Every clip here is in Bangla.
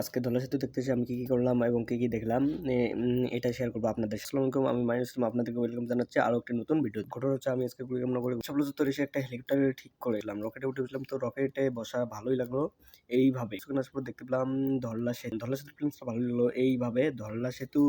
আজকে ধলা সেতু দেখতেছি আমি কি কি করলাম এবং কি কি দেখলাম এটা শেয়ার করব আপনাদের আসসালামু আলাইকুম, আমি মাইনুল ইসলাম, আপনাদেরকে ওয়েলকাম জানাচ্ছি আরও একটি নতুন ভিডিও ঘটনা হচ্ছে, আমি আজকে কুড়িগ্রাম নগরে সফলচত্বর এসে একটা হেলিকপ্টার ঠিক করেছিলাম রকেটে উঠে উঠলাম তো রকেটে বসা ভালোই লাগল। এইভাবে আসার পর দেখতে পেলাম ধরলা সেতু। ধরলা সেতু ফিলিংসটা ভালো লাগল। এইভাবে ধরলা সেতু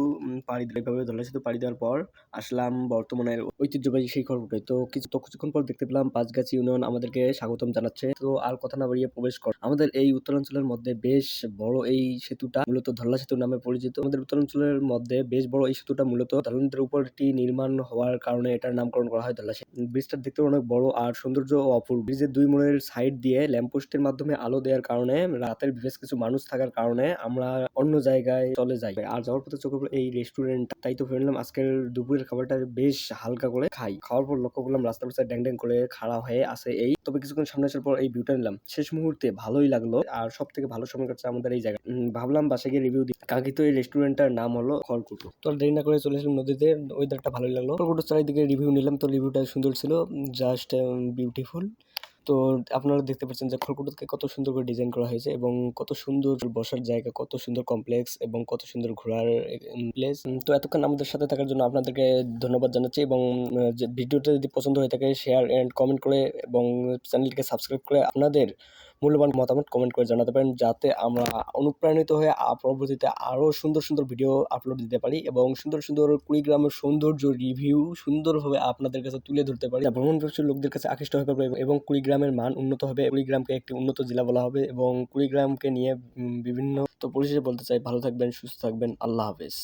পাড়ি দিল এইভাবে ধরলা সেতু পাড়ি দেওয়ার পর আসলাম বর্তমানের ঐতিহ্যবাহী সেই খড়পুটে তো কিছু তো কিছুক্ষণ পর দেখতে পেলাম পাঁচগাছি ইউনিয়ন আমাদেরকে স্বাগতম জানাচ্ছে। তো আর কথা না বাড়িয়ে প্রবেশ কর আমাদের এই উত্তরাঞ্চলের মধ্যে বেশ বড় এই সেতুটা মূলত ধরলা সেতু নামে পরিচিত। আমাদের উত্তরাঞ্চলের মধ্যে বেশ বড় এই সেতুটা মূলত ধরলার উপর একটি নির্মাণ হওয়ার কারণে এটার নামকরণ করা হয় ধরলা সেতু। ব্রিজটা দেখতে অনেক বড় আর সৌন্দর্য অপূর্ব। ব্রিজের দুই মোড়ের সাইড দিয়ে ল্যাম্পপোস্টের মাধ্যমে আলো দেওয়ার কারণে রাতের বিশেষ কিছু মানুষ থাকার কারণে আমরা অন্য জায়গায় চলে যাই। আর যাওয়ার পথে চোখে এই রেস্টুরেন্ট তাই তো ফেরলাম আজকের দুপুরের খাবারটা বেশ হালকা করে খাই। খাওয়ার পর লক্ষ্য করলাম রাস্তার পাশে ড্যাং ড্যাং করে খাড়া হয়ে আছে এই। তবে কিছুক্ষণ সামনে আসার পর এই ভিউটা নিলাম। শেষ মুহূর্তে ভালোই লাগল। আর সব থেকে ভালো সময় কাটছে আমাদের এই জায়গা উম, ভাবলাম বাসে গিয়ে রিভিউ দিই। কাঙ্ক্ষিত এই রেস্টুরেন্টটার নাম হলো খড়কুটো তো দেরি না করে চলে এসলাম নদীতে ওয়েদারটা ভালোই লাগল। খড়কুটো চারিদিকে রিভিউ নিলাম, তো রিভিউটা সুন্দর ছিল জাস্ট বিউটিফুল তো আপনারা দেখতে পাচ্ছেন যে খড়কুটোকে কত সুন্দর করে ডিজাইন করা হয়েছে এবং কত সুন্দর বসার জায়গা, কত সুন্দর কমপ্লেক্স এবং কত সুন্দর ঘোরার প্লেস তো এতক্ষণ আমাদের সাথে থাকার জন্য আপনাদেরকে ধন্যবাদ জানাচ্ছি এবং ভিডিওটা যদি পছন্দ হয়ে থাকে শেয়ার এন্ড কমেন্ট করে এবং চ্যানেলটিকে সাবস্ক্রাইব করে আপনাদের মূল্যবান মতামত কমেন্ট করে জানাতে পারেন যাতে আমরা অনুপ্রাণিত হয়ে পরবর্তীতে আরও সুন্দর সুন্দর ভিডিও আপলোড দিতে পারি এবং সুন্দর সুন্দর কুড়িগ্রামের সৌন্দর্য রিভিউ সুন্দরভাবে আপনাদের কাছে তুলে ধরতে পারি। ভ্রমণ পিপাসু লোকদের কাছে আকৃষ্ট হয়ে পারবে এবং কুড়িগ্রামের মান উন্নত হবে। কুড়িগ্রামকে একটি উন্নত জেলা বলা হবে এবং কুড়িগ্রামকে নিয়ে বিভিন্ন তো বলতে চাই ভালো থাকবেন, সুস্থ থাকবেন। আল্লাহ হাফেজ।